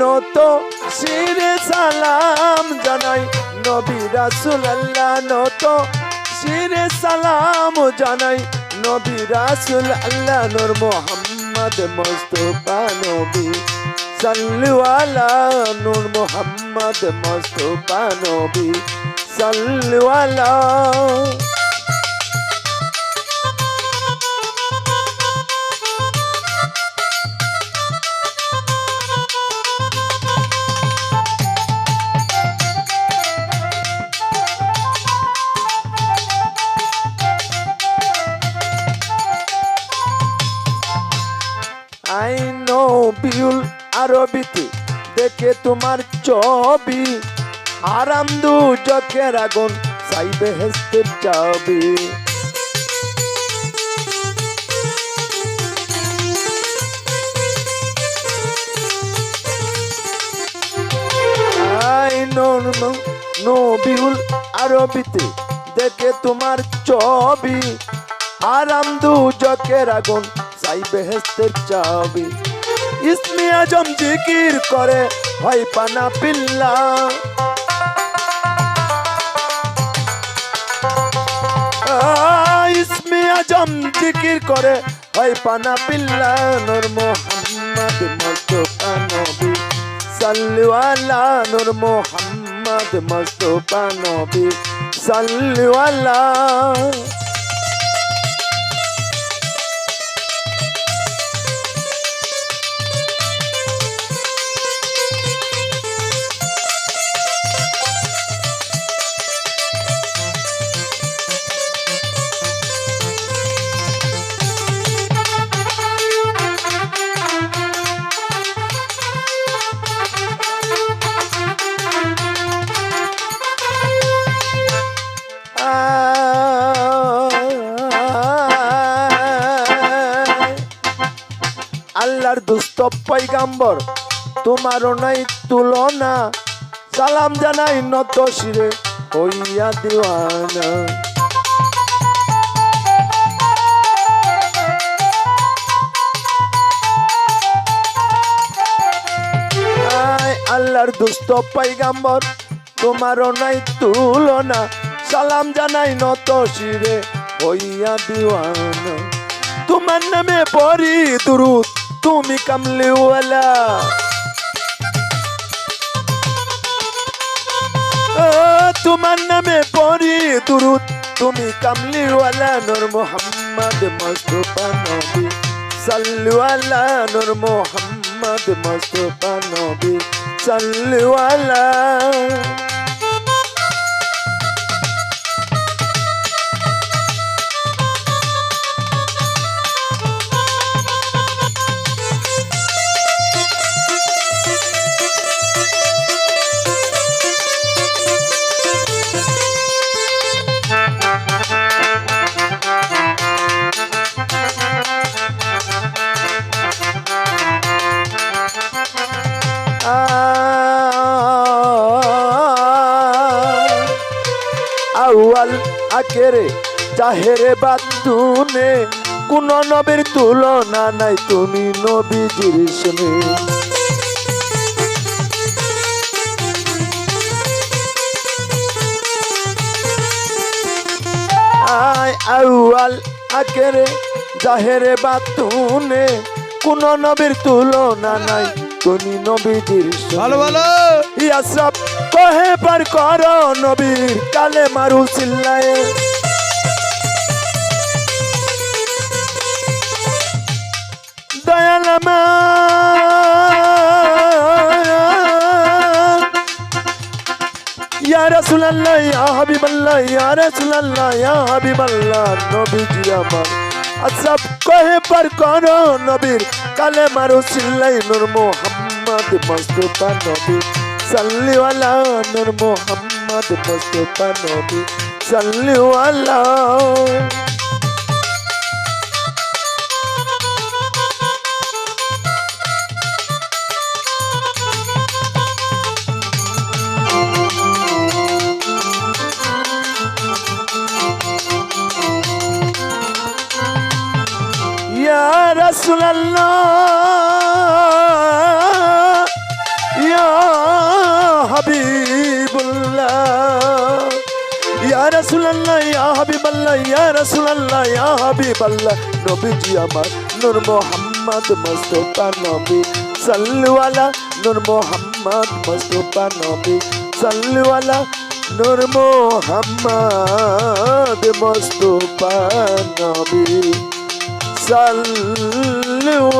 নত শিরে সালাম জানাই নবী রাসুল আল্লাহ নত শিরে সালাম জানাই নবী রাসুল আল্লাহ নূর মোহাম্মদ মুস্তফা নবী। সাল্লু আলা নূর মোহাম্মদ মুস্তফা নবী। সাল্লু দেখে তোমার ছবি। আরাম দু চোখের আগুন সাইবে হেসতে চাবি। আরবিতে দেখে তোমার ছবি। আরাম দু চোখের আগুন সাইবে হেসতে চাবি। ইসমে আজম জিকির করে হয় পানা পিল্লা। ইসমে আজম জিকির করে হয় পানা পিল্লা। নূর মোহাম্মদ মুস্তফা নবী সাল্লু আলা নূর মোহাম্মদ মুস্তফা নবী সাল্লু আল্লাহর দুস্থ পৈগাম্বর তোমারও নাই তুলনা। সালাম জানাই নত শিরে হইয়া দিওয়ানা। আল্লাহর দুস্থ পৈগাম্বর তোমারও নাই তুলনা। সালাম জানাই নত শিরে হইয়া দিওয়ানা। তোমার নামে পরি দুরুদ তুমি কামলিওয়ালা তোমার নামে পরি দুরুদ তুমি কামলিওয়ালা নূর মোহাম্মদ মুস্তফা নবী সাল্লু আলা নূর মোহাম্মদ মুস্তফা নবী সাল্লু আউয়াল আকেরে জাহেরে বাতুনে কোন নবীর তুলনা নাই তুমি নবীজির শুনে আয় আউয়াল আকেরে জাহেরে বাতুনে কোন নবীর তুলনা নাই তুমি নবীজির ভালো ভালো। ইয়াসরাব কহে পার কর নবীর কালে মারু চিল্লায়। দয়ালামা ইয়া রাসূলুল্লাহ, ইয়া হাবিবাল্লাহ, ইয়া রাসূলুল্লাহ, ইয়া হাবিবাল্লাহ, নবীজি আমার। আসাব কহে পার কর নবীর, কালে মারু চিল্লাই নূর মোহাম্মদ মুস্তাফা নবী। সাল্লি আলা নূর মোহাম্মদ মুস্তাফা নবী সাল্লি আলা ইয়া রাসূলুল্লাহ। ইয়া রাসূলুল্লাহ, ইয়া ইয়া রাসূলুল্লাহ, ইয়া হাবিবাল্লাহ। নবীজি আমার নূর মোহাম্মদ, মুস্তাফা নবী। সাল্লু আলা নূর মোহাম্মদ, মুস্তাফা নবী। সাল্লু আলা নূর মোহাম্মদ, মুস্তাফা নবী। সাল্লু